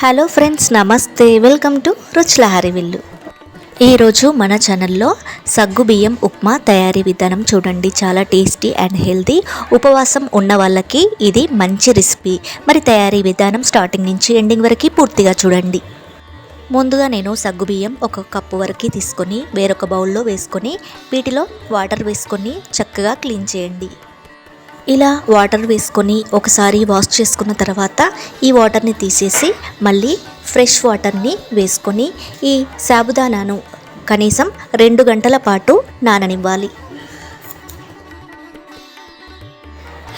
Hello friends నమస్తే. Welcome to రుచుల విల్లు. ఈరోజు మన ఛానల్లో సగ్గు బియ్యం ఉప్మా తయారీ విధానం చూడండి. చాలా టేస్టీ అండ్ హెల్తీ ఉపవాసం ఉన్న వాళ్ళకి ఇది మంచి రెసిపీ. మరి తయారీ విధానం స్టార్టింగ్ నుంచి ఎండింగ్ వరకు పూర్తిగా చూడండి. ముందుగా నేను సగ్గు బియ్యం ఒక కప్పు వరకు తీసుకొని వేరొక బౌల్లో వేసుకొని వీటిలో వాటర్ వేసుకొని చక్కగా క్లీన్ చేయండి. ఇలా వాటర్ వేసుకొని ఒకసారి వాష్ చేసుకున్న తర్వాత ఈ వాటర్ని తీసేసి మళ్ళీ ఫ్రెష్ వాటర్ని వేసుకొని ఈ సాబుదానాను కనీసం రెండు గంటల పాటు నాననివ్వాలి.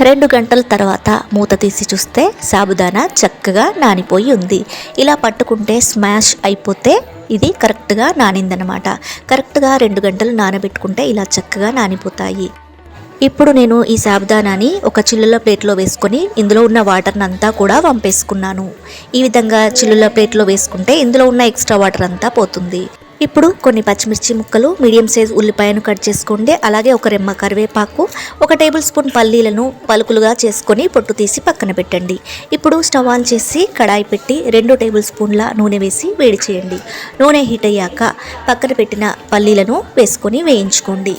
రెండు గంటల తర్వాత మూత తీసి చూస్తే సాబుదానా చక్కగా నానిపోయి ఉంది. ఇలా పట్టుకుంటే స్మాష్ అయిపోతే ఇది కరెక్ట్గా నానిందనమాట కరెక్ట్గా రెండు గంటలు నానబెట్టుకుంటే ఇలా చక్కగా నానిపోతాయి. ఇప్పుడు నేను ఈ సాబుదానాని ఒక చిల్లుల ప్లేట్లో వేసుకొని ఇందులో ఉన్న వాటర్ని అంతా కూడా వంపేసుకున్నాను. ఈ విధంగా చిల్లుల ప్లేట్లో వేసుకుంటే ఇందులో ఉన్న ఎక్స్ట్రా వాటర్ అంతా పోతుంది. ఇప్పుడు కొన్ని పచ్చిమిర్చి ముక్కలు మీడియం సైజ్ ఉల్లిపాయను కట్ చేసుకోండి. అలాగే ఒక రెమ్మ కరివేపాకు ఒక టేబుల్ స్పూన్ పల్లీలను పలుకులుగా చేసుకొని పొట్టు తీసి పక్కన పెట్టండి. ఇప్పుడు స్టవ్ ఆన్ చేసి కడాయి పెట్టి రెండు టేబుల్ స్పూన్ల నూనె వేసి వేడి చేయండి. నూనె హీట్ అయ్యాక పక్కన పెట్టిన పల్లీలను వేసుకొని వేయించుకోండి.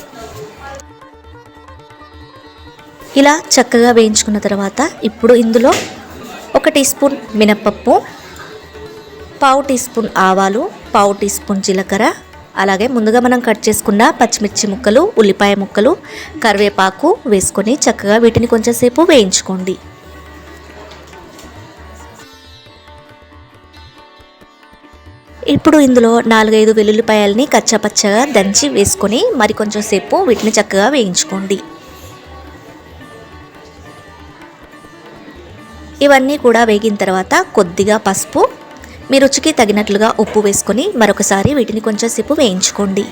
ఇలా చక్కగా వేయించుకున్న తర్వాత ఇప్పుడు ఇందులో ఒక టీ స్పూన్ మినప్పప్పు పావు టీ స్పూన్ ఆవాలు పావు టీ స్పూన్ జీలకర్ర అలాగే ముందుగా మనం కట్ చేసుకున్న పచ్చిమిర్చి ముక్కలు ఉల్లిపాయ ముక్కలు కరివేపాకు వేసుకొని చక్కగా వీటిని కొంచెంసేపు వేయించుకోండి. ఇప్పుడు ఇందులో నాలుగైదు వెల్లుల్లిపాయల్ని కచ్చాపచ్చగా దంచి వేసుకొని మరి కొంచెం సేపు వీటిని చక్కగా వేయించుకోండి. ఇవన్నీ కూడా వేగిన తర్వాత కొద్దిగా పసుపు మీ రుచికి తగినట్లుగా ఉప్పు వేసుకొని మరొకసారి వీటిని కొంచెంసేపు వేయించుకోండి.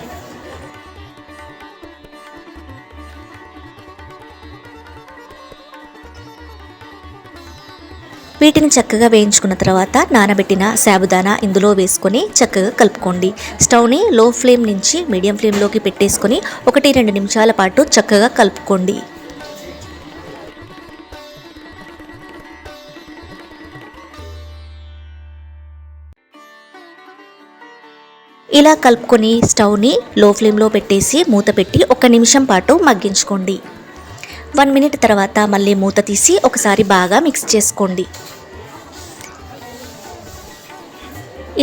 వీటిని చక్కగా వేయించుకున్న తర్వాత నానబెట్టిన సాబుదానా ఇందులో వేసుకొని చక్కగా కలుపుకోండి. స్టవ్ని లో ఫ్లేమ్ నుంచి మీడియం ఫ్లేమ్లోకి పెట్టేసుకొని ఒకటి రెండు నిమిషాల పాటు చక్కగా కలుపుకోండి. ఇలా కలుపుకొని స్టవ్ని లో ఫ్లేమ్లో పెట్టేసి మూత పెట్టి ఒక నిమిషం పాటు మగ్గించుకోండి. వన్ మినిట్ తర్వాత మళ్ళీ మూత తీసి ఒకసారి బాగా మిక్స్ చేసుకోండి.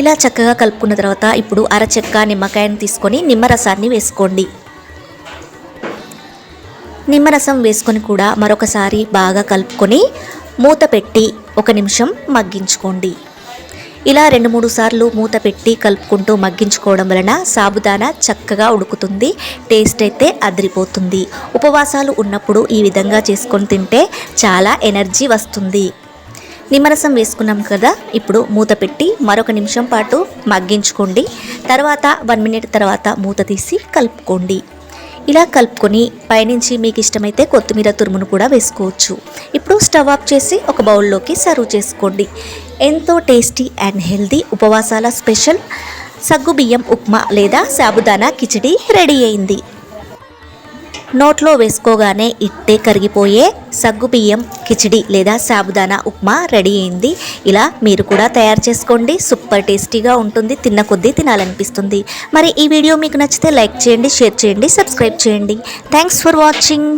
ఇలా చక్కగా కలుపుకున్న తర్వాత ఇప్పుడు అరచెక్క నిమ్మకాయని తీసుకొని నిమ్మరసాన్ని వేసుకోండి. నిమ్మరసం వేసుకొని కూడా మరొకసారి బాగా కలుపుకొని మూత పెట్టి ఒక నిమిషం మగ్గించుకోండి. ఇలా రెండు మూడు సార్లు మూత పెట్టి కలుపుకుంటూ మగ్గించుకోవడం వలన సాబుదానా చక్కగా ఉడుకుతుంది టేస్ట్ అయితే అదిరిపోతుంది. ఉపవాసాలు ఉన్నప్పుడు ఈ విధంగా చేసుకొని తింటే చాలా ఎనర్జీ వస్తుంది. నిమ్మరసం వేసుకున్నాం కదా ఇప్పుడు మూత పెట్టి మరొక నిమిషం పాటు మగ్గించుకోండి. తర్వాత వన్ మినిట్ తర్వాత మూత తీసి కలుపుకోండి. ఇలా కలుపుకొని పైనుంచి మీకు ఇష్టమైతే కొత్తిమీర తురుమును కూడా వేసుకోవచ్చు. ఇప్పుడు స్టవ్ ఆఫ్ చేసి ఒక బౌల్లోకి సర్వ్ చేసుకోండి. ఎంతో టేస్టీ అండ్ హెల్దీ ఉపవాసాల స్పెషల్ సగ్గుబియ్యం ఉప్మా లేదా సాబుదానా కిచడీ రెడీ అయింది. నోట్లో వేసుకోగానే ఇట్టే కరిగిపోయే సగ్గుబియ్యం కిచిడి లేదా సాబుదానా ఉప్మా రెడీ అయింది. ఇలా మీరు కూడా తయారు చేసుకోండి. సూపర్ టేస్టీగా ఉంటుంది. తిన్న కొద్దీ తినాలనిపిస్తుంది. మరి ఈ వీడియో మీకు నచ్చితే లైక్ చేయండి షేర్ చేయండి సబ్స్క్రైబ్ చేయండి. Thanks for watching.